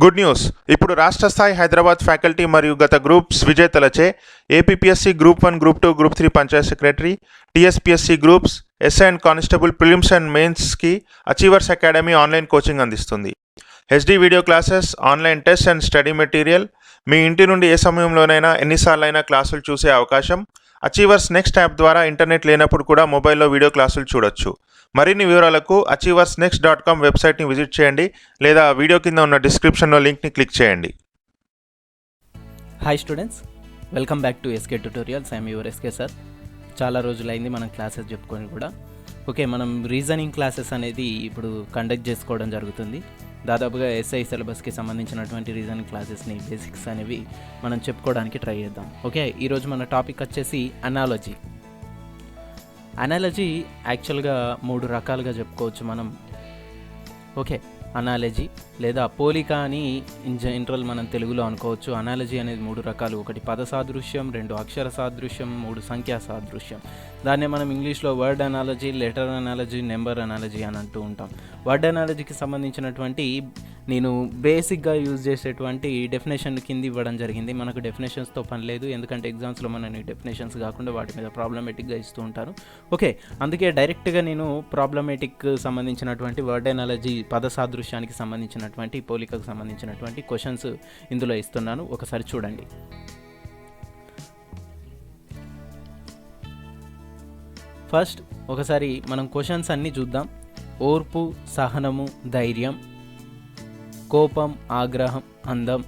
Good news. ఇప్పుడు రాష్ట్ర స్థాయి హైదరాబాద్ ఫ్యాకల్టీ మరియు గత groups విజేతలచే APPSC group one group two group three panchayat secretary TSPSC groups SI and constable prelims and మెయిన్స్కి achievers academy online coaching అందిస్తుంది. HD video classes online test and study material మీ ఇంటి నుండి ఏ సమయంలోనైనా ఎన్నిసార్లైనా క్లాసులు చూసే అవకాశం అచీవర్స్ నెక్స్ట్ యాప్ ద్వారా ఇంటర్నెట్ లేనప్పుడు కూడా మొబైల్లో వీడియో క్లాసులు చూడొచ్చు. మరిన్ని వివరాలకు అచీవర్స్ నెక్స్ట్ డాట్ కామ్ వెబ్సైట్ని విజిట్ చేయండి లేదా వీడియో కింద ఉన్న డిస్క్రిప్షన్లో లింక్ని క్లిక్ చేయండి. Hi students welcome back to SK Tutorials I'm your SK sir చాలా రోజులైంది మనం క్లాసెస్ చెప్పుకొని కూడా. ఓకే మనం రీజనింగ్ క్లాసెస్ అనేది ఇప్పుడు కండక్ట్ చేసుకోవడం జరుగుతుంది. దాదాపుగా ఎస్ఐ సిలబస్కి సంబంధించినటువంటి రీజనింగ్ క్లాసెస్ని బేసిక్స్ అనేవి మనం చెప్పుకోవడానికి ట్రై చేద్దాం. ఓకే ఈరోజు మన టాపిక్ వచ్చేసి అనాలజీ అనాలజీ యాక్చువల్గా మూడు రకాలుగా చెప్పుకోవచ్చు మనం. ఓకే అనాలజీ లేదా పోలిక అని ఇన్ జనరల్ మనం తెలుగులో అనుకోవచ్చు. అనాలజీ అనేది మూడు రకాలు. ఒకటి పద సాదృశ్యం రెండు అక్షర సాదృశ్యం మూడు సంఖ్యా సాదృశ్యం. దాన్నే మనం ఇంగ్లీష్లో word analogy letter analogy number analogy అని అంటూ ఉంటాం. వర్డ్ అనాలజీకి సంబంధించినటువంటి నేను బేసిక్గా యూజ్ చేసేటువంటి డెఫినేషన్ కింద ఇవ్వడం జరిగింది. మనకు డెఫినేషన్స్తో పని లేదు. ఎందుకంటే ఎగ్జామ్స్లో మనం డెఫినేషన్స్ కాకుండా వాటి మీద ప్రాబ్లమేటిక్గా ఇస్తూ ఉంటారు. ఓకే అందుకే డైరెక్ట్గా నేను ప్రాబ్లమేటిక్ సంబంధించినటువంటి వర్డ్ ఎనాలజీ పద సాదృశ్యానికి సంబంధించినటువంటి పోలికకు సంబంధించినటువంటి క్వశ్చన్స్ ఇందులో ఇస్తున్నాను. ఒకసారి చూడండి. ఫస్ట్ ఒకసారి మనం క్వశ్చన్స్ అన్నీ చూద్దాం. ఓర్పు సహనము ధైర్యం కోపం ఆగ్రహం అందం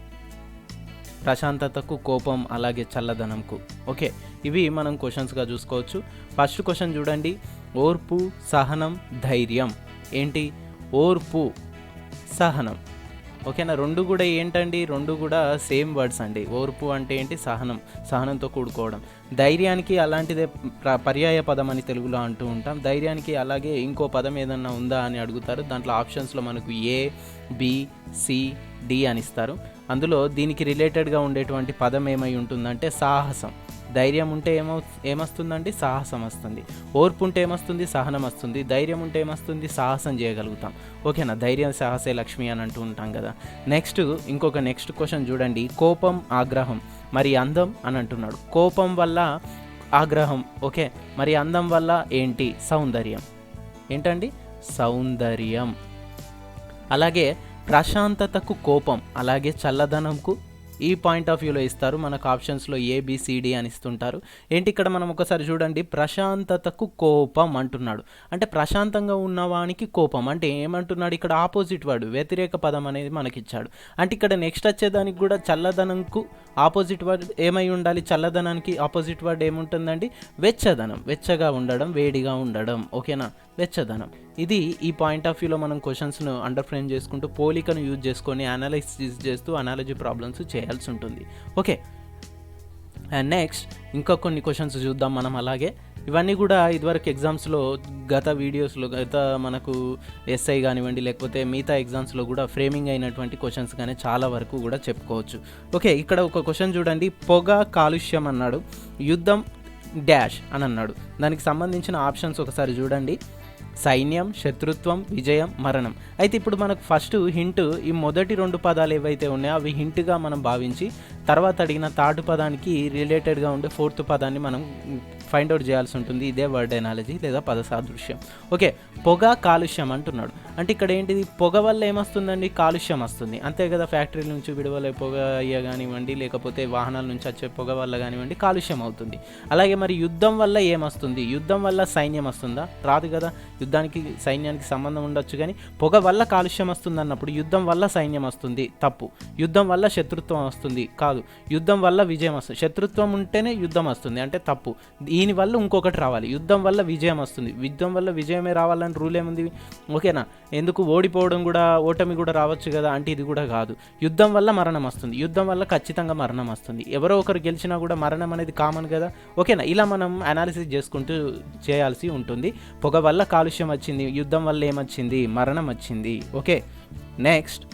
ప్రశాంతతకు కోపం అలాగే చల్లదనంకు. ఓకే ఇవి మనం క్వశ్చన్స్గా చూసుకోవచ్చు. ఫస్ట్ క్వశ్చన్ చూడండి. ఓర్పు సహనం ధైర్యం. ఏంటి? ఓర్పు సహనం. ఓకేనా? రెండు కూడా ఏంటండి? రెండు కూడా సేమ్ వర్డ్స్ అండి. ఓర్పు అంటే ఏంటి? సహనం. సహనంతో కూడుకోవడం. ధైర్యానికి అలాంటిదే పర్యాయ పదం అని తెలుగులో అంటూ ఉంటాం. ధైర్యానికి అలాగే ఇంకో పదం ఏదన్నా ఉందా అని అడుగుతారు. దాంట్లో ఆప్షన్స్లో మనకు ఏ బి సి డి అని ఇస్తారు. అందులో దీనికి రిలేటెడ్గా ఉండేటువంటి పదం ఏమై ఉంటుందంటే సాహసం. ధైర్యం ఉంటే ఏమవు ఏమొస్తుందండి? సాహసం వస్తుంది. ఓర్పు ఉంటే ఏమొస్తుంది? సహనం వస్తుంది. ధైర్యం ఉంటే ఏమొస్తుంది? సాహసం చేయగలుగుతాం. ఓకేనా? ధైర్యం సాహసే లక్ష్మి అని అంటూ ఉంటాం కదా. నెక్స్ట్ ఇంకొక నెక్స్ట్ క్వశ్చన్ చూడండి. కోపం ఆగ్రహం. మరి అందం అని అంటున్నాడు. కోపం వల్ల ఆగ్రహం ఓకే? మరి అందం వల్ల ఏంటి? సౌందర్యం. ఏంటండి? సౌందర్యం. అలాగే ప్రశాంతతకు కోపం అలాగే చల్లదనంకు ఈ పాయింట్ ఆఫ్ వ్యూలో ఇస్తారు. మనకు ఆప్షన్స్లో ఏబిసిడి అని ఇస్తుంటారు. ఏంటి ఇక్కడ మనం ఒకసారి చూడండి. ప్రశాంతతకు కోపం అంటున్నాడు. అంటే ప్రశాంతంగా ఉన్నవానికి కోపం. అంటే ఏమంటున్నాడు? ఇక్కడ ఆపోజిట్ వర్డ్ వ్యతిరేక పదం అనేది మనకిచ్చాడు. అంటే ఇక్కడ నెక్స్ట్ వచ్చేదానికి కూడా చల్లదనంకు ఆపోజిట్ వర్డ్ ఏమై ఉండాలి? చల్లదనానికి ఆపోజిట్ వర్డ్ ఏముంటుందండి? వెచ్చదనం. వెచ్చగా ఉండడం వేడిగా ఉండడం. ఓకేనా? వెచ్చదనం. ఇది ఈ పాయింట్ ఆఫ్ వ్యూలో మనం క్వశ్చన్స్ను అండర్ ఫ్రేమ్ చేసుకుంటూ పోలికను యూజ్ చేసుకొని అనాలిసిస్ చేస్తూ అనాలజీ ప్రాబ్లమ్స్ చేయాల్సి ఉంటుంది. ఓకే అండ్ నెక్స్ట్ ఇంకా కొన్ని క్వశ్చన్స్ చూద్దాం మనం అలాగే. ఇవన్నీ కూడా ఇదివరకు ఎగ్జామ్స్లో గత వీడియోస్లో గత మనకు ఎస్ఐ కానివ్వండి లేకపోతే మిగతా ఎగ్జామ్స్లో కూడా ఫ్రేమింగ్ అయినటువంటి క్వశ్చన్స్ కానీ చాలా వరకు కూడా చెప్పుకోవచ్చు. ఓకే ఇక్కడ ఒక క్వశ్చన్ చూడండి. పొగ కాలుష్యం అన్నాడు. యుద్ధం డ్యాష్ అని అన్నాడు. దానికి సంబంధించిన ఆప్షన్స్ ఒకసారి చూడండి. సైన్యం శత్రుత్వం విజయం మరణం. అయితే ఇప్పుడు మనకు ఫస్ట్ హింట్ ఈ మొదటి రెండు పదాలు ఏవైతే ఉన్నాయో అవి హింట్గా మనం భావించి తర్వాత అడిగిన థర్డ్ పదానికి రిలేటెడ్గా ఉండే ఫోర్త్ పదాన్ని మనం ఫైండ్ అవుట్ చేయాల్సి ఉంటుంది. ఇదే వర్డ్ ఎనాలజీ లేదా పద సాదృశ్యం ఓకే పొగ కాలుష్యం అంటున్నాడు. అంటే ఇక్కడ ఏంటిది? పొగ వల్ల ఏమొస్తుందండి? కాలుష్యం వస్తుంది. అంతే కదా ఫ్యాక్టరీల నుంచి విడుదల పొగ అయ్య కానివ్వండి లేకపోతే వాహనాల నుంచి వచ్చే పొగ వల్ల కానివ్వండి కాలుష్యం అవుతుంది. అలాగే మరి యుద్ధం వల్ల ఏమొస్తుంది? యుద్ధం వల్ల సైన్యం వస్తుందా? రాదు కదా. యుద్ధానికి సైన్యానికి సంబంధం ఉండొచ్చు కానీ పొగ వల్ల కాలుష్యం వస్తుంది అన్నప్పుడు యుద్ధం వల్ల సైన్యం వస్తుంది. తప్పు. యుద్ధం వల్ల శత్రుత్వం వస్తుంది. కాదు. యుద్ధం వల్ల విజయం వస్తుంది. శత్రుత్వం ఉంటేనే యుద్ధం వస్తుంది. అంటే తప్పు. ఈ వల్ల ఇంకొకటి రావాలి. యుద్ధం వల్ల విజయం వస్తుంది. యుద్ధం వల్ల విజయమే రావాలని రూల్ ఏముంది? ఓకేనా? ఎందుకు ఓడిపోవడం కూడా ఓటమి కూడా రావచ్చు కదా అంటే ఇది కూడా కాదు. యుద్ధం వల్ల మరణం వస్తుంది. యుద్ధం వల్ల ఖచ్చితంగా మరణం వస్తుంది. ఎవరో ఒకరు గెలిచినా కూడా మరణం అనేది కామన్ కదా? ఓకేనా? ఇలా మనం అనాలిసిస్ చేసుకుంటూ చేయాల్సి ఉంటుంది. పొగ వల్ల కాలుష్యం వచ్చింది. యుద్ధం వల్ల ఏమొచ్చింది? మరణం వచ్చింది. ఓకే? నెక్స్ట్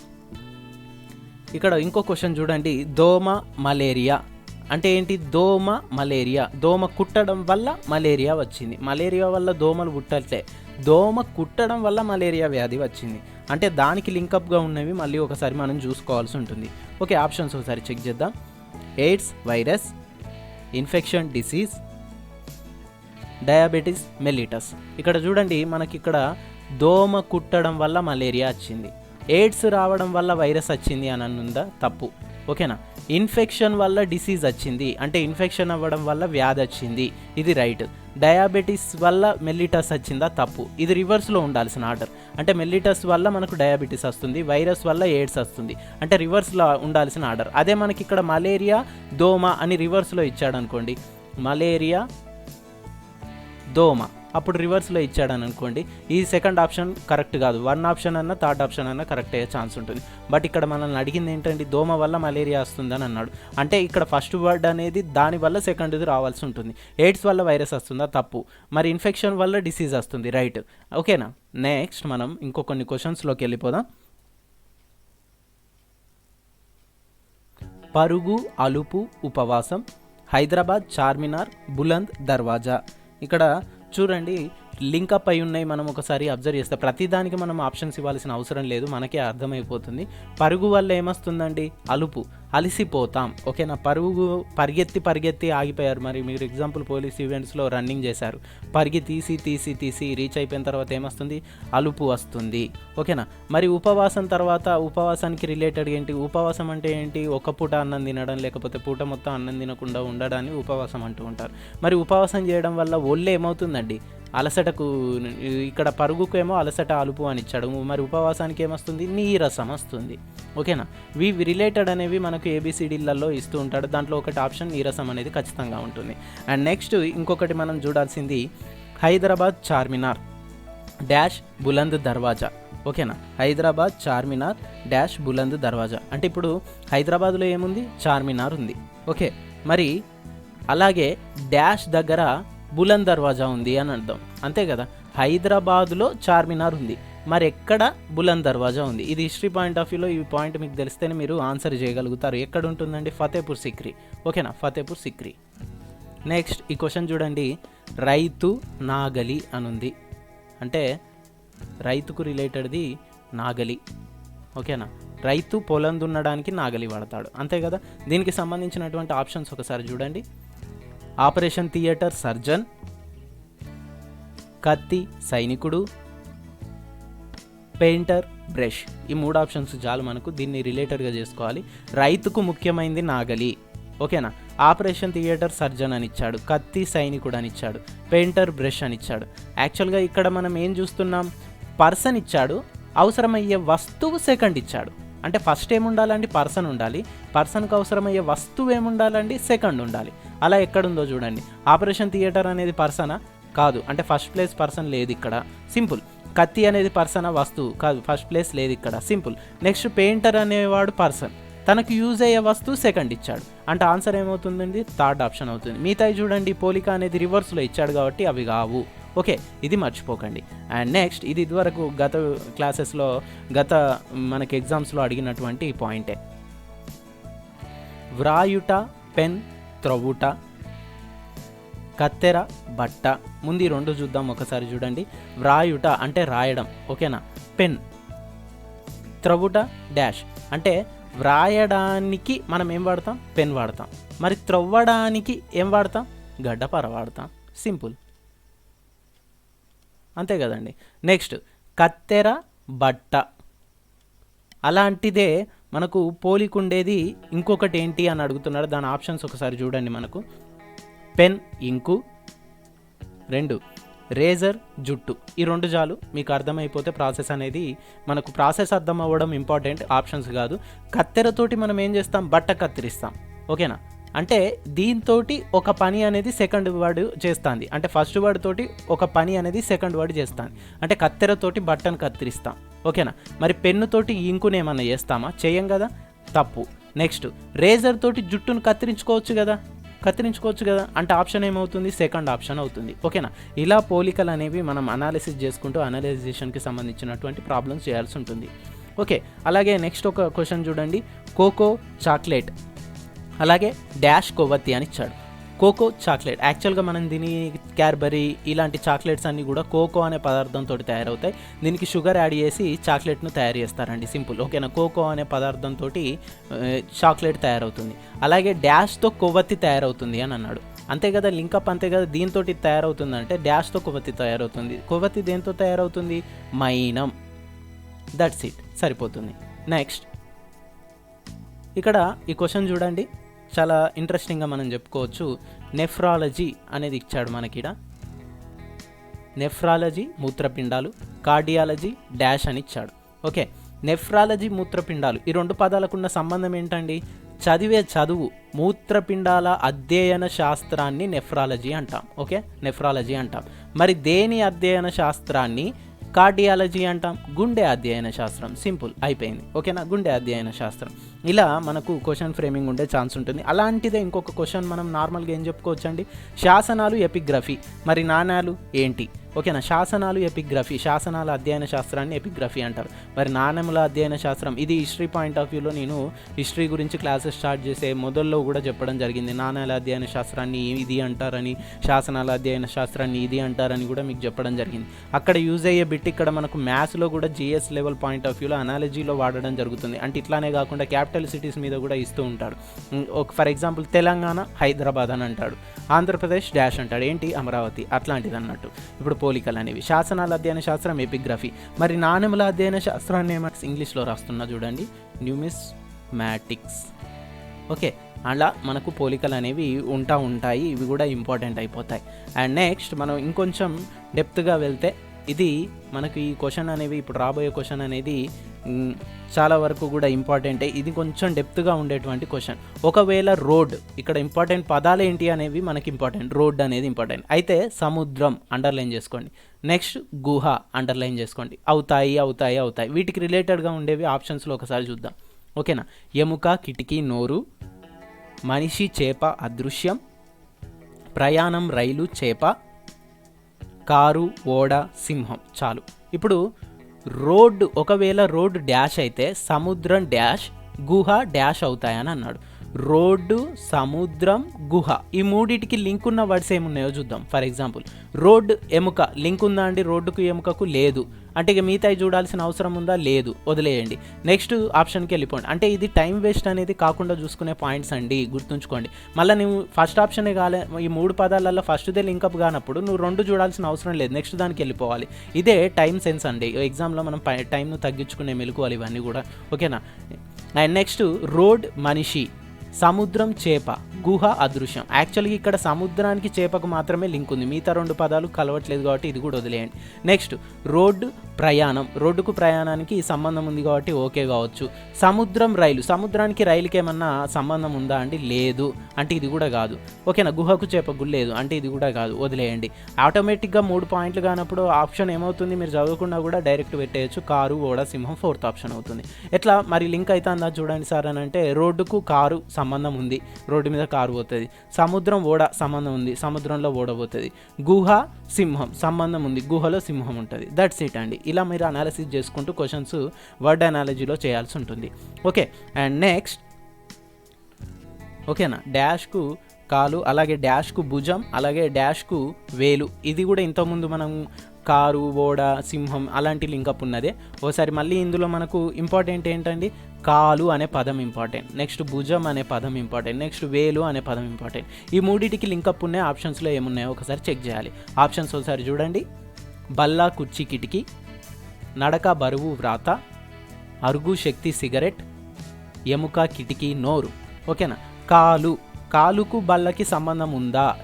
ఇక్కడ ఇంకో క్వశ్చన్ చూడండి. దోమ మలేరియా. అంటే ఏంటి? దోమ మలేరియా. దోమ కుట్టడం వల్ల మలేరియా వచ్చింది. మలేరియా వల్ల దోమలు కుట్టట్లే. దోమ కుట్టడం వల్ల మలేరియా వ్యాధి వచ్చింది. అంటే దానికి లింకప్గా ఉన్నవి మళ్ళీ ఒకసారి మనం చూసుకోవాల్సి ఉంటుంది. ఓకే ఆప్షన్స్ ఒకసారి చెక్ చేద్దాం. AIDS virus infection disease diabetes mellitus ఇక్కడ చూడండి మనకి ఇక్కడ దోమ కుట్టడం వల్ల మలేరియా వచ్చింది. ఎయిడ్స్ రావడం వల్ల వైరస్ వచ్చింది అని అనుందా తప్పు. ఓకేనా? ఇన్ఫెక్షన్ వల్ల డిసీజ్ వచ్చింది. అంటే ఇన్ఫెక్షన్ అవ్వడం వల్ల వ్యాధి వచ్చింది. ఇది రైట్. డయాబెటీస్ వల్ల మెల్లిటస్ వచ్చిందా? తప్పు. ఇది రివర్స్లో ఉండాల్సిన ఆర్డర్ అంటే మెల్లిటస్ వల్ల మనకు డయాబెటీస్ వస్తుంది. వైరస్ వల్ల ఎయిడ్స్ వస్తుంది. అంటే రివర్స్లో ఉండాల్సిన ఆర్డర్ అదే మనకి ఇక్కడ మలేరియా దోమ అని రివర్స్లో ఇచ్చాడు అనుకోండి మలేరియా దోమ. అప్పుడు రివర్స్లో ఇచ్చాడని అనుకోండి. ఈ సెకండ్ ఆప్షన్ కరెక్ట్ కాదు. వన్ ఆప్షన్ అన్న థర్డ్ ఆప్షన్ అన్న కరెక్ట్ అయ్యే ఛాన్స్ ఉంటుంది. బట్ ఇక్కడ మనల్ని అడిగింది ఏంటంటే దోమ వల్ల మలేరియా వస్తుందని అన్నాడు. అంటే ఇక్కడ ఫస్ట్ వర్డ్ అనేది దాని వల్ల సెకండ్ది రావాల్సి ఉంటుంది. ఎయిడ్స్ వల్ల వైరస్ వస్తుందా? తప్పు. మరి ఇన్ఫెక్షన్ వల్ల డిసీజ్ వస్తుంది. రైట్. ఓకేనా? నెక్స్ట్ మనం ఇంకో కొన్ని క్వశ్చన్స్లోకి వెళ్ళిపోదాం. పరుగు అలుపు ఉపవాసం హైదరాబాద్ చార్మినార్ బులంద్ దర్వాజా. ఇక్కడ చూడండి లింకప్ అయి ఉన్నాయి మనం ఒకసారి అబ్జర్వ్ చేస్తే. ప్రతిదానికి మనం ఆప్షన్స్ ఇవ్వాల్సిన అవసరం లేదు మనకే అర్థమైపోతుంది. పరుగు వల్ల ఏమొస్తుందండి? అలుపు. అలసిపోతాం. ఓకేనా? పరుగు పరిగెత్తి పరిగెత్తి ఆగిపోయారు. మరి మీరు ఎగ్జాంపుల్ పోలీస్ ఈవెంట్స్లో రన్నింగ్ చేశారు. పరిగి తీసి తీసి తీసి రీచ్ అయిపోయిన తర్వాత ఏమొస్తుంది? అలుపు వస్తుంది. ఓకేనా? మరి ఉపవాసం తర్వాత ఉపవాసానికి రిలేటెడ్ ఏంటి? ఉపవాసం అంటే ఏంటి? ఒక పూట అన్నం తినడం లేకపోతే పూట మొత్తం అన్నం తినకుండా ఉండడాన్ని ఉపవాసం అంటూ ఉంటారు. మరి ఉపవాసం చేయడం వల్ల ఒళ్ళు ఏమవుతుందండి? అలసటకు ఇక్కడ పరుగుకు ఏమో అలసట అలుపు అని ఇచ్చాడు. మరి ఉపవాసానికి ఏమొస్తుంది? నీరసం వస్తుంది. ఓకేనా? వి రిలేటెడ్ అనేవి మనకు మనకు ఏబిసిడీలలో ఇస్తూ ఉంటాడు. దాంట్లో ఒకటి ఆప్షన్ నీరసం అనేది ఖచ్చితంగా ఉంటుంది. అండ్ నెక్స్ట్ ఇంకొకటి మనం చూడాల్సింది హైదరాబాద్ చార్మినార్ డాష్ బులంద్ దర్వాజా. ఓకేనా? హైదరాబాద్ చార్మినార్ డాష్ బులంద్ దర్వాజా. అంటే ఇప్పుడు హైదరాబాద్లో ఏముంది? చార్మినార్ ఉంది. ఓకే? మరి అలాగే డాష్ దగ్గర బులంద్ దర్వాజా ఉంది అని అర్థం. అంతే కదా? హైదరాబాద్లో చార్మినార్ ఉంది. మరి ఎక్కడ బులంద్ దర్వాజా ఉంది? ఇది హిస్టరీ పాయింట్ ఆఫ్ వ్యూలో ఈ పాయింట్ మీకు తెలిస్తేనే మీరు ఆన్సర్ చేయగలుగుతారు. ఎక్కడ ఉంటుందండి ఫతేపూర్ సిక్రీ. ఓకేనా? ఫతేపూర్ సిక్రీ. నెక్స్ట్ ఈ క్వశ్చన్ చూడండి. రైతు నాగలి అనుంది. అంటే రైతుకు రిలేటెడ్ది నాగలి. ఓకేనా? రైతు పొలం దున్నడానికి నాగలి వాడతాడు. అంతే కదా? దీనికి సంబంధించినటువంటి ఆప్షన్స్ ఒకసారి చూడండి. ఆపరేషన్ థియేటర్ సర్జన్ కత్తి సైనికుడు పెయింటర్ బ్రష్ ఈ మూడు ఆప్షన్స్ చాలు మనకు. దీన్ని రిలేటెడ్గా చేసుకోవాలి. రైతుకు ముఖ్యమైనది నాగలి. ఓకేనా? ఆపరేషన్ థియేటర్ సర్జన్ అని ఇచ్చాడు. కత్తి సైనికుడు అని ఇచ్చాడు. పెయింటర్ బ్రష్ అని ఇచ్చాడు. యాక్చువల్గా ఇక్కడ మనం ఏం చూస్తున్నాం? పర్సన్ ఇచ్చాడు. అవసరమయ్యే వస్తువు సెకండ్ ఇచ్చాడు. అంటే ఫస్ట్ ఏముండాలండి? పర్సన్ ఉండాలి. పర్సన్కి అవసరమయ్యే వస్తువు ఏముండాలండి? సెకండ్ ఉండాలి. అలా ఎక్కడుందో చూడండి. ఆపరేషన్ థియేటర్ అనేది పర్సనా? కాదు. అంటే ఫస్ట్ ప్లేస్ పర్సన్ లేదు ఇక్కడ. సింపుల్ కత్తి అనేది పర్సన్ వస్తువు కాదు ఫస్ట్ ప్లేస్ లేదు ఇక్కడ. సింపుల్ నెక్స్ట్ పెయింటర్ అనేవాడు పర్సన్. తనకు యూజ్ అయ్యే వస్తువు సెకండ్ ఇచ్చాడు. అంటే ఆన్సర్ ఏమవుతుందండి? థర్డ్ ఆప్షన్ అవుతుంది. మిగతాయి చూడండి పోలిక అనేది రివర్స్లో ఇచ్చాడు కాబట్టి అవి కావు. ఓకే ఇది మర్చిపోకండి. అండ్ నెక్స్ట్ ఇది ఇదివరకు గత క్లాసెస్లో గత మనకి ఎగ్జామ్స్లో అడిగినటువంటి పాయింటే వ్రాయుట పెన్ త్రవ్వుట కత్తెర బట్ట. ముందు ఈ రెండు చూద్దాం ఒకసారి చూడండి. వ్రాయుట అంటే రాయడం ఓకేనా? పెన్. త్రవ్వుట డాష్. అంటే వ్రాయడానికి మనం ఏం వాడతాం? పెన్ వాడతాం. మరి త్రవ్వడానికి ఏం వాడతాం? గడ్డపార వాడతాం. సింపుల్. అంతే కదండి. నెక్స్ట్ కత్తెర బట్ట. అలాంటిదే మనకు పోలికుండేది ఇంకొకటి ఏంటి అని అడుగుతున్నాడు. దాని ఆప్షన్స్ ఒకసారి చూడండి మనకు. పెన్ ఇంకు రెండు రేజర్ జుట్టు. ఈ రెండు జాలు మీకు అర్థమైపోతే ప్రాసెస్ అనేది మనకు ప్రాసెస్ అర్థం అవ్వడం ఇంపార్టెంట్ ఆప్షన్స్ కాదు. కత్తెరతోటి మనం ఏం చేస్తాం? బట్ట కత్తిరిస్తాం. ఓకేనా? అంటే దీంతో ఒక పని అనేది సెకండ్ వర్డ్ చేస్తుంది. అంటే ఫస్ట్ వర్డ్ తోటి ఒక పని అనేది సెకండ్ వర్డ్ చేస్తుంది. అంటే కత్తెరతోటి బట్టను కత్తిరిస్తాం. ఓకేనా? మరి పెన్నుతోటి ఇంకుని ఏమన్నా చేస్తామా? చేయం కదా? తప్పు. నెక్స్ట్ రేజర్ తోటి జుట్టును కత్తిరించుకోవచ్చు కదా? కత్తిరించుకోవచ్చు కదా. అంటే ఆప్షన్ ఏమవుతుంది? సెకండ్ ఆప్షన్ అవుతుంది. ఓకేనా? ఇలా పోలికలు అనేవి మనం అనాలిసిస్ చేసుకుంటూ అనలైజేషన్కి సంబంధించినటువంటి ప్రాబ్లమ్స్ చేయాల్సి ఉంటుంది. ఓకే. అలాగే నెక్స్ట్ ఒక క్వశ్చన్ చూడండి. కోకో చాక్లెట్ అలాగే డాష్ కొవ్వత్తి అని ఇచ్చాడు. Cocoa chocolate. యాక్చువల్గా మనం దీని క్యాడ్బరీ ఇలాంటి చాక్లెట్స్ అన్నీ కూడా కోకో అనే పదార్థంతో తయారవుతాయి. దీనికి షుగర్ యాడ్ చేసి చాక్లెట్ను తయారు చేస్తారండి సింపుల్. ఓకేనా? కోకో అనే పదార్థంతో చాక్లెట్ తయారవుతుంది. అలాగే డాష్తో కొవ్వొత్తి తయారవుతుంది అని అన్నాడు. అంతే కదా లింకప్ అంతే కదా దీంతో తయారవుతుంది అంటే డాష్తో కొవ్వత్తి తయారవుతుంది. కొవ్వొత్తి దేంతో తయారవుతుంది? మైనం. దట్స్ ఇట్ సరిపోతుంది. నెక్స్ట్ ఇక్కడ ఈ క్వశ్చన్ చూడండి. చాలా ఇంట్రెస్టింగ్గా మనం చెప్పుకోవచ్చు. నెఫ్రాలజీ అనేది ఇచ్చాడు మనకిడ. నెఫ్రాలజీ మూత్రపిండాలు కార్డియాలజీ డాష్ అని ఇచ్చాడు. ఓకే నెఫ్రాలజీ మూత్రపిండాలు ఈ రెండు పదాలకున్న సంబంధం ఏంటండి? చదివే చదువు మూత్రపిండాల అధ్యయన శాస్త్రాన్ని నెఫ్రాలజీ అంటాం. ఓకే నెఫ్రాలజీ అంటాం. మరి దేని అధ్యయన శాస్త్రాన్ని కార్డియాలజీ అంటాం. గుండె అధ్యయన శాస్త్రం. సింపుల్ అయిపోయింది. ఓకేనా? గుండె అధ్యయన శాస్త్రం. ఇలా మనకు క్వశ్చన్ ఫ్రేమింగ్ ఉండే ఛాన్స్ ఉంటుంది. అలాంటిదే ఇంకొక క్వశ్చన్ మనం నార్మల్గా ఏం చెప్పుకోవచ్చండి? శాసనాలు ఎపిగ్రఫీ. మరి నాణాలు ఏంటి? ఓకేనా? శాసనాలు ఎపిగ్రఫీ శాసనాల అధ్యయన శాస్త్రాన్ని ఎపిగ్రఫీ అంటారు. మరి నాణ్యముల అధ్యయన శాస్త్రం ఇది హిస్టరీ పాయింట్ ఆఫ్ వ్యూలో నేను హిస్టరీ గురించి క్లాసెస్ స్టార్ట్ చేసే మొదల్లో కూడా చెప్పడం జరిగింది. నాణ్యాల అధ్యయన శాస్త్రాన్ని ఇది అంటారని శాసనాల అధ్యయన శాస్త్రాన్ని ఇది అంటారని కూడా మీకు చెప్పడం జరిగింది. అక్కడ యూజ్ అయ్యే బిట్ ఇక్కడ మనకు మ్యాథ్స్లో కూడా జిఎస్ లెవెల్ పాయింట్ ఆఫ్ వ్యూలో అనాలజీలో వాడడం జరుగుతుంది. అంటే ఇట్లానే కాకుండా క్యాపిటల్ సిటీస్ మీద కూడా ఇస్తూ ఉంటాడు. ఒక ఫర్ ఎగ్జాంపుల్ తెలంగాణ హైదరాబాద్ అని అంటాడు. ఆంధ్రప్రదేశ్ డాష్ అంటాడు. ఏంటి? అమరావతి. అట్లాంటిది అన్నట్టు. ఇప్పుడు పోలికలు అనేవి. శాసనాల అధ్యయన శాస్త్రం ఎపిగ్రఫీ మరి నాణ్యముల అధ్యయన శాస్త్రాన్ని ఏమంటే ఇంగ్లీష్లో రాస్తున్నా చూడండి. Numismatics okay. అలా మనకు పోలికలు అనేవి ఉంటా ఉంటాయి. ఇవి కూడా ఇంపార్టెంట్ అయిపోతాయి. అండ్ నెక్స్ట్ మనం ఇంకొంచెం డెప్త్గా వెళ్తే ఇది మనకు ఈ క్వశ్చన్ అనేవి ఇప్పుడు రాబోయే క్వశ్చన్ అనేది చాలా వరకు కూడా ఇంపార్టెంటే. ఇది కొంచెం డెప్త్గా ఉండేటువంటి క్వశ్చన్. ఒకవేళ రోడ్ ఇక్కడ ఇంపార్టెంట్ పదాలు ఏంటి అనేవి మనకి ఇంపార్టెంట్. రోడ్ అనేది ఇంపార్టెంట్. అయితే సముద్రం అండర్లైన్ చేసుకోండి. నెక్స్ట్ గుహ అండర్లైన్ చేసుకోండి. అవుతాయి అవుతాయి అవుతాయి. వీటికి రిలేటెడ్గా ఉండేవి ఆప్షన్స్లో ఒకసారి చూద్దాం. ఓకేనా? ఎముక కిటికీ నోరు మనిషి చేప అదృశ్యం ప్రయాణం రైలు చేప కారు ఓడ సింహం. చాలు. ఇప్పుడు రోడ్డు ఒకవేళ రోడ్ డ్యాష్ అయితే సముద్రం డ్యాష్ గుహ డ్యాష్ అవుతాయని అన్నాడు. రోడ్డు సముద్రం గుహ. ఈ మూడిటికి లింక్ ఉన్న వర్డ్స్ ఏమున్నాయో చూద్దాం. ఫర్ ఎగ్జాంపుల్ రోడ్డు ఎముక. లింక్ ఉందా అండి? రోడ్డుకు ఎముకకు లేదు. అంటే ఇక మిగతాయి చూడాల్సిన అవసరం ఉందా? లేదు. వదిలేయండి. నెక్స్ట్ ఆప్షన్కి వెళ్ళిపోండి. అంటే ఇది టైం వేస్ట్ అనేది కాకుండా చూసుకునే పాయింట్స్ అండి. గుర్తుంచుకోండి. మళ్ళీ నువ్వు ఫస్ట్ ఆప్షనే కాలే ఈ మూడు పదాలలో ఫస్ట్దే లింకప్ కానప్పుడు నువ్వు రెండు చూడాల్సిన అవసరం లేదు. నెక్స్ట్ దానికి వెళ్ళిపోవాలి. ఇదే టైం సెన్స్ అండి. ఎగ్జామ్లో మనం పై- టైంను తగ్గించుకునే మెలకువాలి ఇవన్నీ కూడా. ఓకేనా? అండ్ నెక్స్ట్ రోడ్ మనిషి సముద్రం చేప. గుహ అదృశ్యం. యాక్చువల్గా ఇక్కడ సముద్రానికి చేపకు మాత్రమే లింక్ ఉంది. మిగతా రెండు పదాలు కలవట్లేదు కాబట్టి ఇది కూడా వదిలేయండి. నెక్స్ట్ రోడ్డు ప్రయాణం. రోడ్డుకు ప్రయాణానికి సంబంధం ఉంది కాబట్టి ఓకే కావచ్చు. సముద్రం రైలు. సముద్రానికి రైలుకి ఏమన్నా సంబంధం ఉందా అండి? లేదు. అంటే ఇది కూడా కాదు. ఓకేనా? గుహకు చేపకు లేదు. అంటే ఇది కూడా కాదు. వదిలేయండి. ఆటోమేటిక్గా మూడు పాయింట్లు కానప్పుడు ఆప్షన్ ఏమవుతుంది? మీరు చదవకుండా కూడా డైరెక్ట్ పెట్టేయచ్చు. కారు ఓడ సింహం ఫోర్త్ ఆప్షన్ అవుతుంది. ఎట్లా? మరి లింక్ అయితే అందా చూడండి సార్ అని అంటే రోడ్డుకు కారు సంబంధం ఉంది. రోడ్డు మీద కారు పోతుంది సముద్రం ఓడ సంబంధం ఉంది. సముద్రంలో ఓడ పోతుంది గుహ సింహం సంబంధం ఉంది. గుహలో సింహం ఉంటుంది. దట్స్ ఇట్ అండి. ఇలా మీరు అనాలిసిస్ చేసుకుంటూ క్వశ్చన్స్ వర్డ్ అనాలజీలో చేయాల్సి ఉంటుంది. ఓకే అండ్ నెక్స్ట్ ఓకేనా డాష్కు కాలు అలాగే డాష్కు భుజం అలాగే డాష్కు వేలు. ఇది కూడా ఇంతకుముందు మనం కారు ఓడ సింహం అలాంటి లింకప్ ఉన్నదే. ఓసారి మళ్ళీ ఇందులో మనకు ఇంపార్టెంట్ ఏంటండి? కాలు అనే పదం ఇంపార్టెంట్. నెక్స్ట్ భుజం అనే పదం ఇంపార్టెంట్. నెక్స్ట్ వేలు అనే పదం ఇంపార్టెంట్. ఈ మూడింటికి లింకప్ ఉన్న ఆప్షన్స్లో ఏమున్నాయో ఒకసారి చెక్ చేయాలి. ఆప్షన్స్ ఒకసారి చూడండి. బల్లా కుర్చీ కిటికీ నడక బరువు వ్రాత అరుగు శక్తి సిగరెట్ ఎముక కిటికీ నోరు. ఓకేనా? కాలు. కాలుకు బల్లకి సంబంధం ఉందా?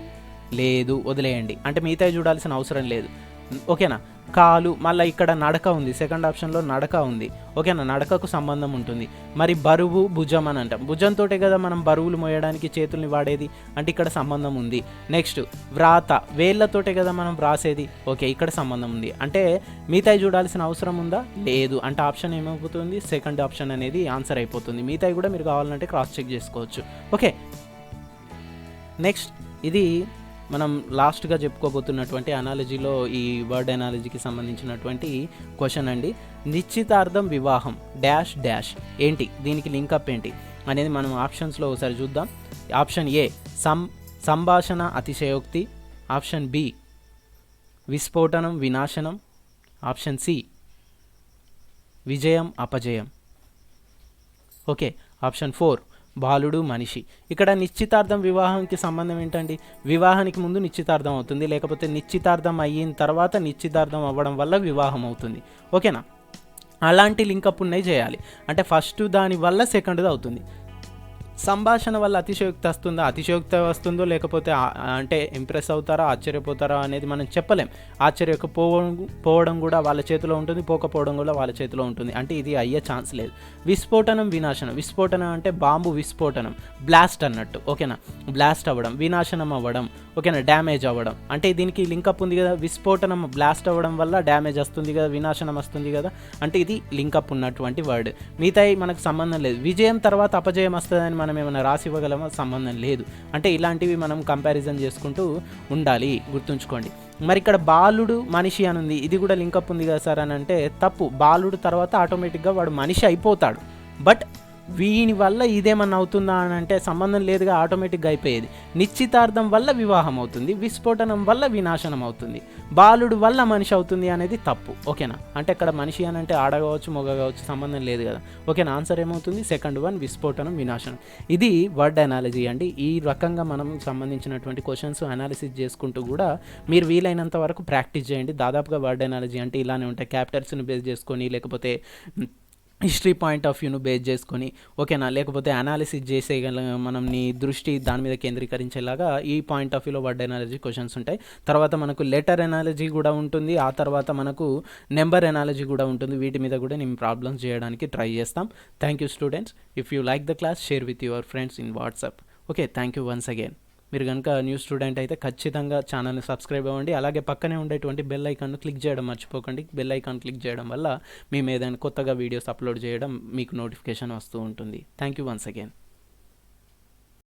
లేదు. వదిలేయండి. అంటే మిగతా చూడాల్సిన అవసరం లేదు. ఓకేనా? కాలు మళ్ళీ ఇక్కడ నడక ఉంది. సెకండ్ ఆప్షన్లో నడక ఉంది. ఓకేనా? నడకకు సంబంధం ఉంటుంది. మరి బరువు భుజం అని అంటాం. భుజంతో కదా మనం బరువులు మోయడానికి చేతుల్ని వాడేది? అంటే ఇక్కడ సంబంధం ఉంది. నెక్స్ట్ వ్రాత. వేళ్ళతోటే కదా మనం వ్రాసేది? ఓకే ఇక్కడ సంబంధం ఉంది. అంటే మిగతాయి చూడాల్సిన అవసరం ఉందా? లేదు. అంటే ఆప్షన్ ఏమైపోతుంది? సెకండ్ ఆప్షన్ అనేది ఆన్సర్ అయిపోతుంది. మిగతాయి కూడా మీరు కావాలంటే క్రాస్ చెక్ చేసుకోవచ్చు. ఓకే. నెక్స్ట్ ఇది మనం లాస్ట్గా చెప్పుకోబోతున్నటువంటి అనాలజీలో ఈ వర్డ్ అనాలజీకి సంబంధించినటువంటి క్వశ్చన్ అండి. నిశ్చితార్థం వివాహం డాష్ డాష్ ఏంటి? దీనికి లింకప్ ఏంటి? అనేది మనం ఆప్షన్స్లో ఒకసారి చూద్దాం. ఆప్షన్ ఏ సం సంభాషణ అతిశయోక్తి. ఆప్షన్ బి విస్ఫోటనం వినాశనం. ఆప్షన్ సి విజయం అపజయం. ఓకే ఆప్షన్ ఫోర్ బాలుడు మనిషి. ఇక్కడ నిశ్చితార్థం వివాహానికి సంబంధం ఏంటండి? వివాహానికి ముందు నిశ్చితార్థం అవుతుంది. లేకపోతే నిశ్చితార్థం అయిన తర్వాత నిశ్చితార్థం అవ్వడం వల్ల వివాహం అవుతుంది. ఓకేనా? అలాంటి లింకప్ ఉన్నాయి చేయాలి. అంటే ఫస్ట్ దాని వల్ల సెకండ్ది అవుతుంది. సంభాషణ వల్ల అతిశయోక్తి వస్తుందా? అతిశయోక్తి వస్తుందో లేకపోతే అంటే ఇంప్రెస్ అవుతారా? ఆశ్చర్యపోతారా అనేది మనం చెప్పలేం. ఆశ్చర్యకపోవడం పోవడం కూడా వాళ్ళ చేతిలో ఉంటుంది పోకపోవడం కూడా వాళ్ళ చేతిలో ఉంటుంది. అంటే ఇది అయ్యే ఛాన్స్ లేదు. విస్ఫోటనం వినాశనం. విస్ఫోటనం అంటే బాంబు విస్ఫోటనం. బ్లాస్ట్ అన్నట్టు. ఓకేనా? బ్లాస్ట్ అవ్వడం వినాశనం అవ్వడం. ఓకేనా? డ్యామేజ్ అవ్వడం. అంటే దీనికి లింకప్ ఉంది కదా? విస్ఫోటనం బ్లాస్ట్ అవ్వడం వల్ల డ్యామేజ్ వస్తుంది కదా? వినాశనం వస్తుంది కదా? అంటే ఇది లింకప్ ఉన్నటువంటి వర్డ్ మిగతాయి మనకు సంబంధం లేదు. విజయం తర్వాత అపజయం వస్తుందని మనం ఏమైనా రాసి ఇవ్వగలమా? సంబంధం లేదు. అంటే ఇలాంటివి మనం కంపారిజన్ చేసుకుంటూ ఉండాలి. గుర్తుంచుకోండి. మరి ఇక్కడ బాలుడు మనిషి అని ఉంది ఇది కూడా లింకప్ ఉంది కదా సార్ అని అంటే తప్పు. బాలుడు తర్వాత ఆటోమేటిక్గా వాడు మనిషి అయిపోతాడు. బట్ వీని వల్ల ఇదేమన్నా అవుతుందా అని అంటే సంబంధం లేదుగా ఆటోమేటిక్గా అయిపోయేది. నిశ్చితార్థం వల్ల వివాహం అవుతుంది విస్ఫోటనం వల్ల వినాశనం అవుతుంది బాలుడు వల్ల మనిషి అవుతుంది అనేది తప్పు. ఓకేనా? అంటే ఇక్కడ మనిషి అని అంటే ఆడ కావచ్చు మొగ కావచ్చు సంబంధం లేదు కదా. ఓకేనా? ఆన్సర్ ఏమవుతుంది? సెకండ్ వన్ విస్ఫోటనం వినాశనం. ఇది వర్డ్ అనాలజీ అండి. ఈ రకంగా మనం సంబంధించినటువంటి క్వశ్చన్స్ అనాలిసిస్ చేసుకుంటూ కూడా మీరు వీలైనంత వరకు ప్రాక్టీస్ చేయండి. దాదాపుగా వర్డ్ అనాలజీ అంటే ఇలానే ఉంటాయి. క్యాపిటల్స్ని బేస్ చేసుకొని లేకపోతే హిస్టరీ పాయింట్ ఆఫ్ వ్యూను బేస్ చేసుకొని ఓకేనా? లేకపోతే అనాలిసిస్ చేసేయగల మనం నీ దృష్టి దాని మీద కేంద్రీకరించేలాగా ఈ పాయింట్ ఆఫ్ వ్యూలో వర్డ్ ఎనాలజీ క్వశ్చన్స్ ఉంటాయి. తర్వాత మనకు లెటర్ ఎనాలజీ కూడా ఉంటుంది. ఆ తర్వాత మనకు నెంబర్ ఎనాలజీ కూడా ఉంటుంది. వీటి మీద కూడా నేను ప్రాబ్లమ్స్ చేయడానికి ట్రై చేస్తాం. Thank you students if you like the class share with your friends in WhatsApp okay thank you once again మీరు కనుక న్యూ స్టూడెంట్ అయితే ఖచ్చితంగా ఛానల్ని సబ్స్క్రైబ్ అవ్వండి. అలాగే పక్కనే ఉండేటువంటి బెల్ ఐకాన్ను క్లిక్ చేయడం మర్చిపోకండి. బెల్ ఐకాన్ క్లిక్ చేయడం వల్ల మేము ఏదైనా కొత్తగా వీడియోస్ అప్లోడ్ చేయడం మీకు నోటిఫికేషన్ వస్తూ ఉంటుంది. Thank you once again.